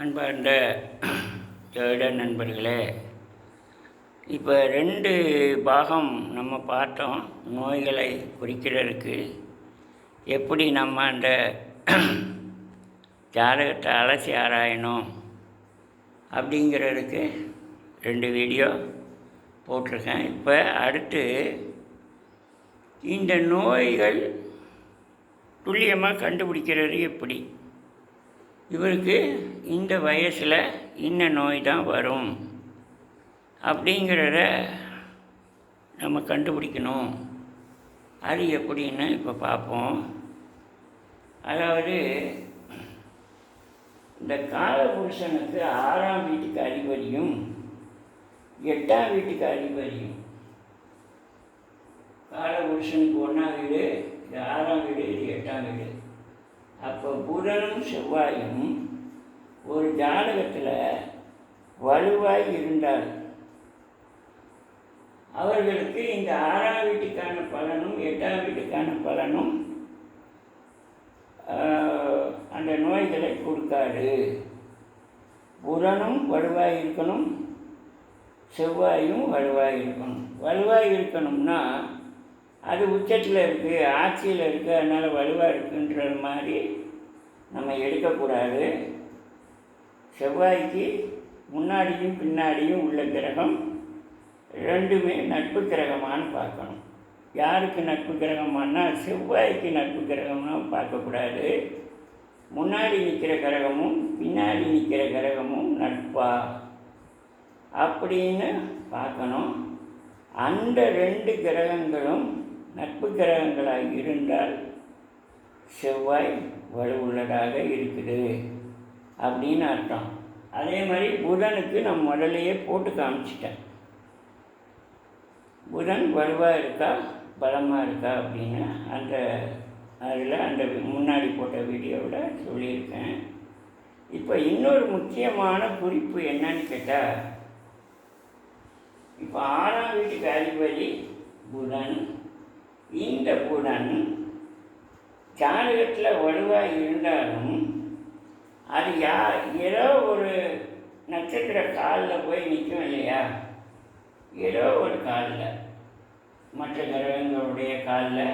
அன்பார்ந்த ஜோட நண்பர்களே இப்போ ரெண்டு பாகம் நம்ம பார்த்தோம் நோய்களை குறிக்கிறதுக்கு. எப்படி நம்ம அந்த ஜாதகத்தை அலசி ஆராயணும் அப்படிங்கிறதுக்கு ரெண்டு வீடியோ போட்டிருக்கேன். இப்போ அடுத்து இந்த நோய்கள் துல்லியமாக கண்டுபிடிக்கிறது எப்படி? இவருக்கு இந்த வயசில் இன்ன நோய் தான் வரும். அப்படிங்கிறத நம்ம கண்டுபிடிக்கணும். அது எப்படின்னு இப்போ பார்ப்போம் அதாவது இந்த காலபுருஷனுக்கு ஆறாம் வீட்டுக்கு அதிபதியும் எட்டாம் வீட்டுக்கு அதிபதியும். காலபுருஷனுக்கு ஒன்றாம் வீடு இது ஆறாம் வீடு இது எட்டாம் வீடு. அப்போ புதனும் செவ்வாயும் ஒரு ஜாதகத்தில் வலுவாய் இருந்தால் அவர்களுக்கு இந்த ஆறாம் வீட்டுக்கான பலனும் எட்டாம் வீட்டுக்கான பலனும் அந்த நோய்களை கொடுக்காது. புதனும் வலுவாய் இருக்கணும் செவ்வாயும் வலுவாய் இருக்கணும். வலுவாய் இருக்கணும்னா அது உச்சத்தில் இருக்குது ஆட்சியில் இருக்குது அதனால் வலுவாக இருக்குன்ற மாதிரி நம்ம எடுக்கக்கூடாது. செவ்வாய்க்கு முன்னாடியும் பின்னாடியும் உள்ள கிரகம் ரெண்டுமே நட்பு கிரகமான்னு பார்க்கணும். யாருக்கு நட்பு கிரகமானா செவ்வாய்க்கு நட்பு கிரகமாக பார்க்கக்கூடாது. முன்னாடி நிற்கிற கிரகமும் பின்னாடி நிற்கிற கிரகமும் நட்பா? அப்படின்னு பார்க்கணும். அந்த ரெண்டு கிரகங்களும் நட்பு கிரகங்களாக இருந்தால் செவ்வாய் வலுவுள்ளதாக இருக்குது அப்படின்னு அர்த்தம். அதே மாதிரி புதனுக்கு நான் முதல்லையே போட்டு காமிச்சிட்டேன். புதன் வலுவாக இருக்கா பலமாக இருக்கா அப்படின்னு அந்த அதில் அந்த முன்னாடி போட்ட வீடியோவில் சொல்லியிருக்கேன். இப்போ இன்னொரு முக்கியமான குறிப்பு என்னன்னு கேட்டால் இப்போ ஆறாம் வீட்டுக்கு அதிபதி புதன் இந்த புதன் ஜாதகத்தில் வலுவாக இருந்தாலும் அது யா ஏதோ ஒரு நட்சத்திர காலில் போய் நிற்கும் இல்லையா? ஏதோ ஒரு காலில். மற்ற கிரகங்களுடைய காலில்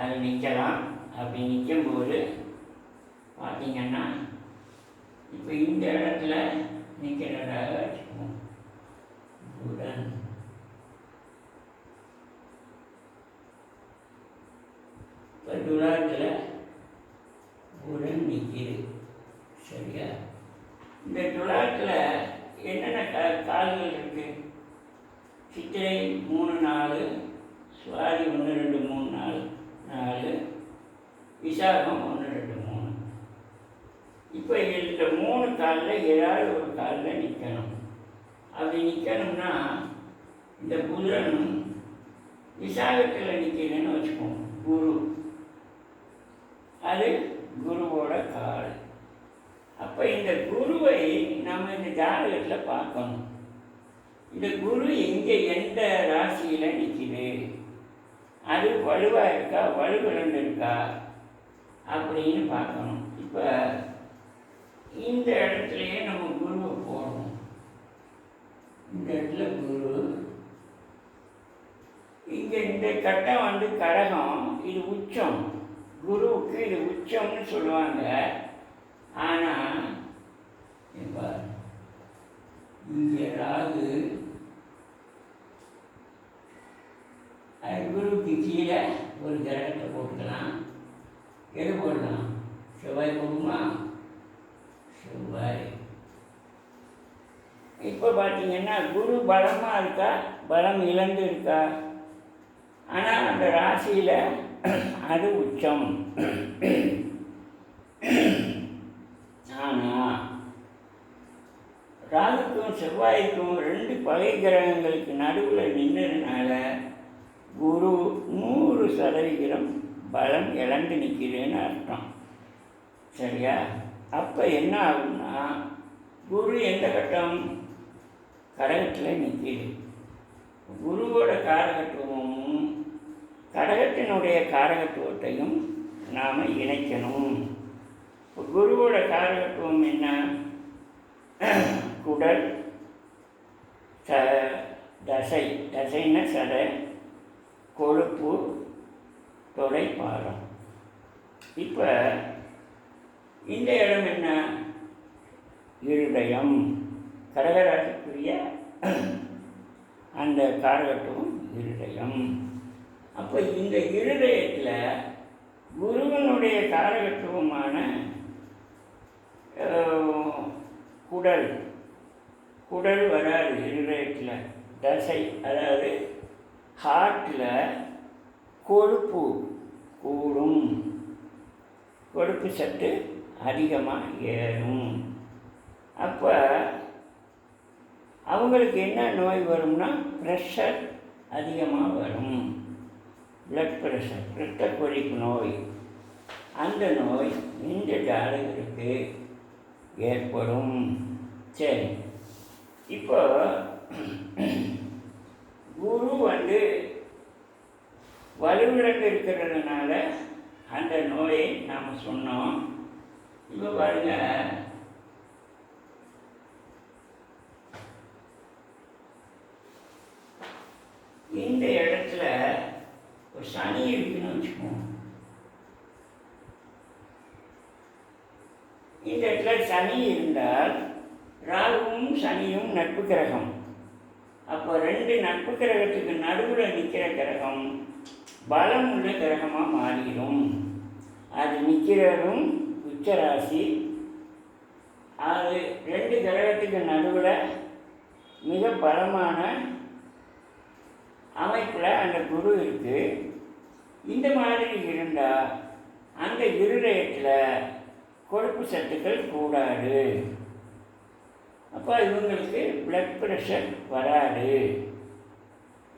அது நிற்கலாம் அப்படி நிற்கும்போது பார்த்தீங்கன்னா இப்போ இந்த இடத்துல நிற்கிறதாக வச்சுக்குவோம் புதன். இப்போ துலாத்தில் புதன் நிற்கிது சரியா? இந்த துலாத்தில் என்னென்ன கா கால்கள் இருக்கு? சித்திரை மூணு நாலு சுவாதி ஒன்று ரெண்டு மூணு நாலு நாலு விசாகம் ஒன்று ரெண்டு மூணு. இப்போ இந்த மூணு காலில் ஏதாவது ஒரு காலில் நிற்கணும் அப்படி நிற்கணும்னா இந்த புதன் விசாகத்தில் நிற்கிற வச்சுக்கோங்க குரு அது குருவோட கால். அப்போ இந்த குருவை நம்ம இந்த ஜாதகத்தில் பார்க்கணும். இந்த குரு எங்கே எந்த ராசியில் நிற்கிது அது வலுவாக இருக்கா? வலுவிழந்து இருக்கா? அப்படின்னு பார்க்கணும். இப்போ இந்த இடத்துலையே நம்ம குருவை போடணும். இந்த இடத்துல குரு இங்கே இந்த கட்டம் வந்து கடகம் இது உச்சம். குருவுக்கு இது உச்சம்னு சொல்லுவாங்க. ஆனால் இப்போ இங்கே ராகு குருவுக்கு கீழே ஒரு கிரகத்தை போட்டுக்கலாம். எது போடலாம்? செவ்வாய் போடுமா? செவ்வாய். இப்போ பார்த்தீங்கன்னா குரு பலமாக இருக்கா? பலம் இழந்து இருக்கா? ஆனால் அந்த ராசியில் அது உச்சம். ஆனால் ராகுக்கும் செவ்வாய்க்கும் ரெண்டு பகை கிரகங்களுக்கு நடுவில் நின்றதுனால குரு நூறு சதவிகிதம் பலம் இழந்து நிற்கிறேன்னு அர்த்தம். சரியா? அப்போ என்ன ஆகும்னா குரு எந்த கட்டம்? கடகத்தில் நிற்கிது குருவோட காலகட்டமும் கடகத்தினுடைய காரகத்துவத்தையும் நாம் இணைக்கணும். குருவோட காரகத்துவம் என்ன? குடல் ச தசை. தசைன்னு சதை. கொழுப்பு தொலைப்பாரம் இப்போ இந்த இடம் என்ன? இருதயம். கடகராசிக்குரிய அந்த காரகத்துவம் இருதயம். அப்போ இந்த இருதயத்தில் குருவனுடைய தாரகத்துவமான குடல் குடல் வராது இருதயத்தில். தசை அதாவது ஹார்ட்டில் கொழுப்பு கூடும். கொழுப்பு சத்து அதிகமாக ஏறும். அப்போ அவங்களுக்கு என்ன நோய் வரும்னா ப்ரெஷர் அதிகமாக வரும். பிளட் ப்ரெஷர் இரத்த கொதிப்பு நோய். அந்த நோய் இந்த ஜாதகருக்கு ஏற்படும். சரி. இப்போ குரு வந்து வலுவிழக்கு இருக்கிறதுனால அந்த நோயை நாம் சொன்னோம். இப்போ பாருங்கள் இந்த இடத்துல ஒரு சனி இருக்குன்னு வச்சுக்கோங்க இந்த இடத்துல சனி இருந்தால் ராகுவும் சனியும் நட்பு கிரகம். அப்போ ரெண்டு நட்பு கிரகத்துக்கு நடுவில் நிற்கிற கிரகம் பலம் உள்ள கிரகமாக மாறிடும். அது நிற்கிறதும் உச்சராசி. அது ரெண்டு கிரகத்துக்கு நடுவில் மிக பலமான அமைப்பில் அந்த குரு இருக்குது இந்த மாதிரி இருந்தால் அந்த இருதயத்தில் கொழுப்பு சத்துக்கள் கூடாது. அப்போ இவங்களுக்கு பிளட் ப்ரெஷர் வராது.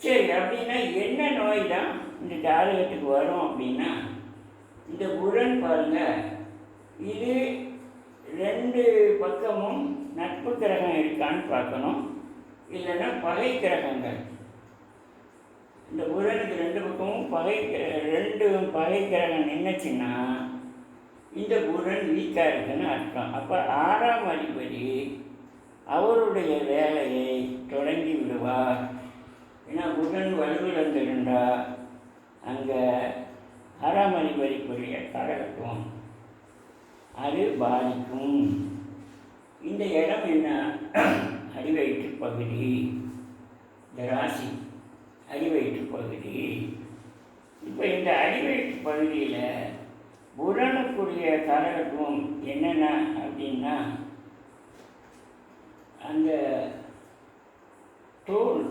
சரி அப்படின்னா என்ன நோய் தான் இந்த ஜாதகத்துக்கு வரும் அப்படின்னா இந்த புதன் பாருங்க இது ரெண்டு பக்கமும் நட்பு கிரகம் இருக்கான்னு பார்க்கணும். இல்லைன்னா பகை கிரகங்கள். இந்த புதனுக்கு ரெண்டு பக்கமும் பகை ரெண்டு பகை கிரகம் நின்றுச்சுன்னா இந்த குரன் வீக்காக இருக்குன்னு அர்த்தம். அப்போ ஆறாம் அதிபதி அவருடைய வேலையை தொடங்கி விடுவார். ஏன்னா புதன் வலுவிழந்திருந்தா அங்கே ஆறாம் அதிபதிக்குரிய காரகத்துவம் அது பாதிக்கும். இந்த இடம் என்ன? அடிவயிற்று பகுதி. இந்த ராசி அடிவயிற்று பகுதி. இப்போ இந்த அடிவயிற்று பகுதியில் புதனுக்குரிய காரகத்துவம் என்னென்ன அப்படின்னா அந்த தோல்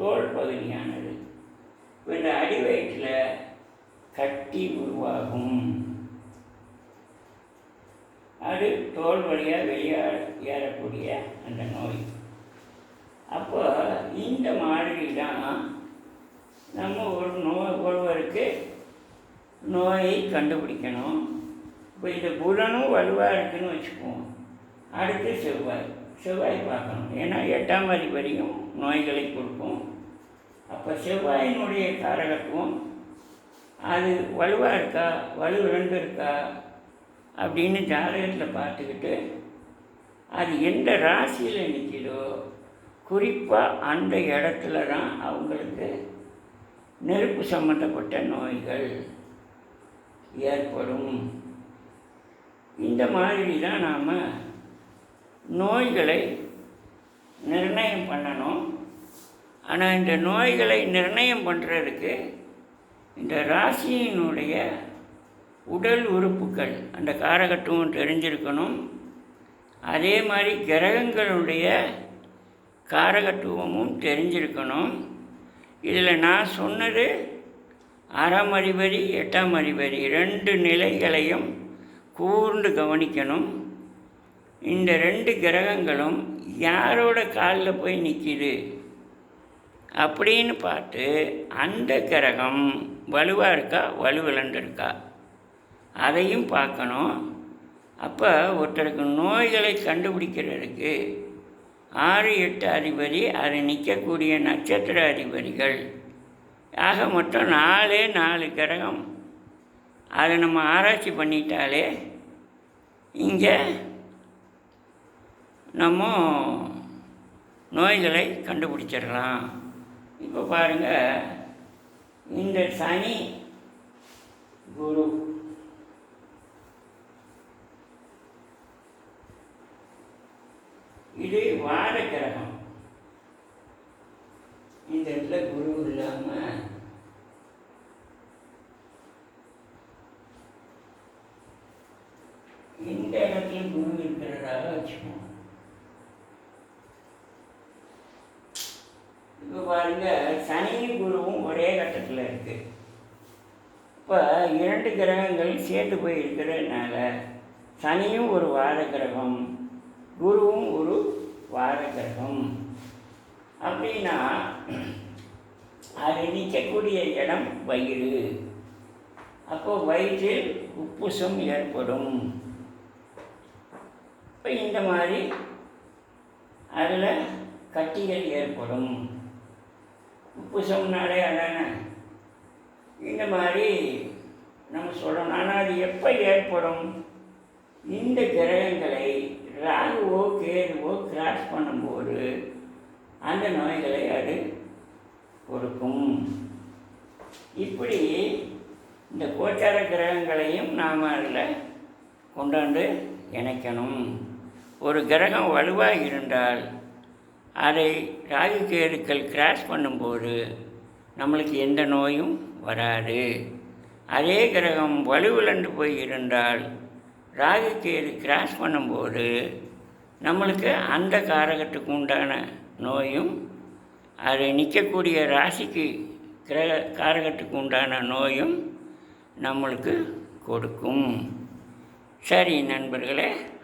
தோல் பகுதியானது. இந்த அடிவயிற்றில் கட்டி உருவாகும். அது தோல் வழியாக வெளியே ஏறக்கூடிய அந்த நோய். அப்போ இந்த மாதிரி தான் நம்ம ஒரு நோய் ஒருவருக்கு நோயை கண்டுபிடிக்கணும். இப்போ இந்த புதனும் வலுவாக இருக்குன்னு வச்சுக்குவோம். அடுத்து செவ்வாய். செவ்வாய் பார்க்கணும். ஏன்னா எட்டாம் அதிபதியும் நோய்களை கொடுக்கும். அப்போ செவ்வாயினுடைய காரகத்துவம் அது வலுவாக இருக்கா? வலு இழந்து இருக்கா? அப்படின்னு ஜாதகத்தில் பார்த்துக்கிட்டு அது எந்த ராசியில் நிற்கிதோ குறிப்பாக அந்த இடத்துல தான் அவங்களுக்கு நெருப்பு சம்மந்தப்பட்ட நோய்கள். ஏற்படும். இந்த மாதிரி தான் நாம் நோய்களை நிர்ணயம் பண்ணணும். ஆனால் இந்த நோய்களை நிர்ணயம் பண்ணுறதுக்கு இந்த ராசியினுடைய உடல் உறுப்புகள் அந்த காரகத்துவம் தெரிஞ்சிருக்கணும். அதே மாதிரி கிரகங்களுடைய காரகத்துவமும் தெரிஞ்சிருக்கணும். இதில் நான் சொன்னது ஆறாம் அதிபதி எட்டாம் அதிபதி ரெண்டு நிலைகளையும் கூர்ந்து கவனிக்கணும். இந்த ரெண்டு கிரகங்களும் யாரோட காலில் போய் நிற்கிது அப்படின்னு பார்த்து அந்த கிரகம் வலுவாக இருக்கா வலுவிழந்திருக்கா அதையும் பார்க்கணும். அப்போ ஒருத்தருக்கு நோய்களை கண்டுபிடிக்கிறதுக்கு ஆறு எட்டு அதிபதி அது நிற்கக்கூடிய நட்சத்திர அதிபதிகள். ஆக மொத்தம் நாலே நாலு கிரகம். அதை நம்ம ஆராய்ச்சி பண்ணிட்டாலே இங்கே நம்ம நோய்களை கண்டுபிடிச்சிடலாம். இப்போ பாருங்கள் இந்த சனி குரு இது வார கிரகம். இந்த இடத்துல குரு இல்லாமல் இந்த இடத்துல குரு இருக்கிறதாக வச்சுக்கோங்க. இப்போ பாருங்க சனியும் குருவும் ஒரே கட்டத்தில் இருக்கு. இப்போ இரண்டு கிரகங்கள் சேர்ந்து போய் இருக்கிறதுனால சனியும் ஒரு வார கிரகம் குருவும் ஒரு வார கிரகம். அப்படின்னா அது நிற்கக்கூடிய இடம் வயிறு. அப்போ வயிற்றில் உப்புசம் ஏற்படும். இப்போ இந்த மாதிரி அதில் கட்டிகள் ஏற்படும். உப்பு சொன்னாலே அதானே? இந்த மாதிரி நம்ம சொல்லணும். ஆனால் அது எப்போ ஏற்படும்? இந்த கிரகங்களை ராகுவோ கேதுவோ கிராஸ் பண்ணும்போது அந்த நோய்களை அது கொடுக்கும். இப்படி இந்த கோச்சார கிரகங்களையும் நாம் அதில் கொண்டாந்து இணைக்கணும். ஒரு கிரகம் வலுவாக இருந்தால் அதை ராகு கேதுக்கள் கிராஸ் பண்ணும்போது நம்மளுக்கு எந்த நோயும் வராது. அதே கிரகம் வலுவிழந்து போய் இருந்தால் ராகு கேது கிராஸ் பண்ணும்போது நம்மளுக்கு அந்த காரகத்துக்கு உண்டான நோயும் அது நிற்கக்கூடிய ராசிக்கு கிரக காரகத்துக்கு உண்டான நோயும் நம்மளுக்கு கொடுக்கும். சரி நண்பர்களே